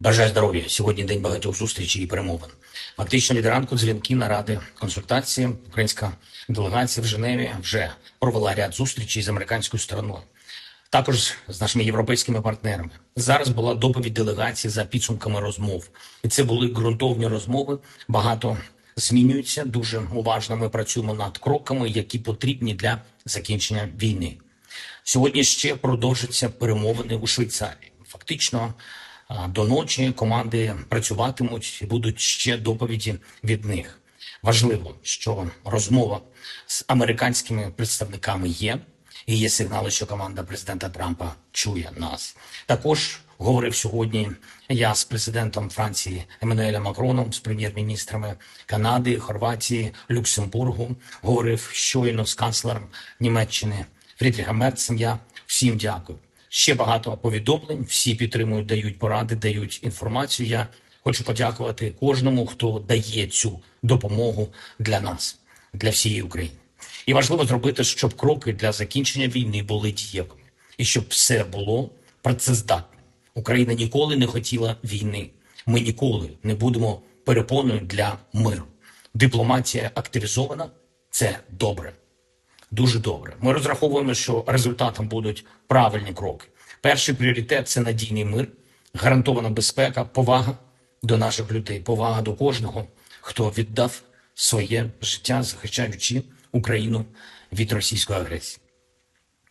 Бажаю здоров'я. Сьогодні день багатьох зустрічей і перемовин. Фактично від ранку дзвінки, наради, консультації. Українська делегація в Женеві вже провела ряд зустрічей з американською стороною. Також з нашими європейськими партнерами. Зараз була доповідь делегації за підсумками розмов. І це були ґрунтовні розмови. Багато змінюється. Дуже уважно ми працюємо над кроками, які потрібні для закінчення війни. Сьогодні ще продовжаться перемовини у Швейцарії. Фактично до ночі команди працюватимуть будуть ще доповіді від них. Важливо, що розмова з американськими представниками є, і є сигнали, що команда президента Трампа чує нас. Також говорив сьогодні я з президентом Франції Еммануелем Макроном, з прем'єр-міністрами Канади, Хорватії, Люксембургу. Говорив щойно з канцлером Німеччини Фрідріхом Мерцем. Я всім дякую. Ще багато повідомлень. Всі підтримують, дають поради, дають інформацію. Я хочу подякувати кожному, хто дає цю допомогу для нас, для всієї України. І важливо зробити, щоб кроки для закінчення війни були дієвими, і щоб все було працездатним. Україна ніколи не хотіла війни. Ми ніколи не будемо перепоною для миру. Дипломатія активізована це добре. Дуже добре. Ми розраховуємо, що результатом будуть правильні кроки. Перший пріоритет це надійний мир, гарантована безпека, повага до наших людей, повага до кожного, хто віддав своє життя, захищаючи Україну від російської агресії.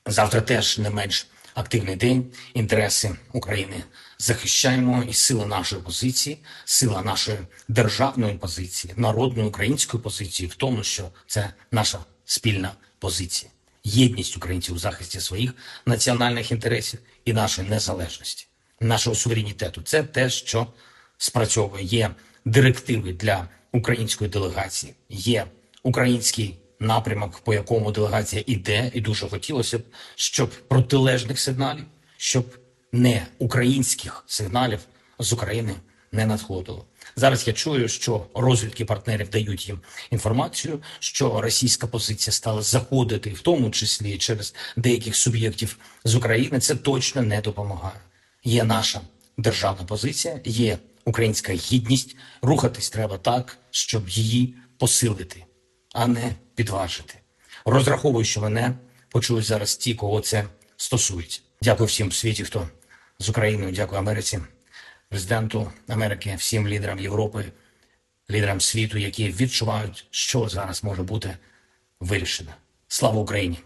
Завтра теж не менш активний день. Інтереси України захищаємо і сила нашої позиції, сила нашої державної позиції, народної української позиції в тому, що це наша спільна позиція, єдність українців у захисті своїх національних інтересів і нашої незалежності, нашого суверенітету. Це те, що спрацьовує. Є директиви для української делегації, є український напрямок, по якому делегація іде, і дуже хотілося б, щоб протилежних сигналів, щоб не українських сигналів з України не надходило. Зараз я чую, що розвідки партнерів дають їм інформацію, що російська позиція стала заходити, в тому числі через деяких суб'єктів з України. Це точно не допомагає. Є наша державна позиція, є українська гідність. Рухатись треба так, щоб її посилити, а не підважити. Розраховую, що мене почують зараз ті, кого це стосується. Дякую всім в світі, хто з Україною, дякую Америці, президенту Америки, всім лідерам Європи, лідерам світу, які відчувають, що зараз може бути вирішено. Слава Україні!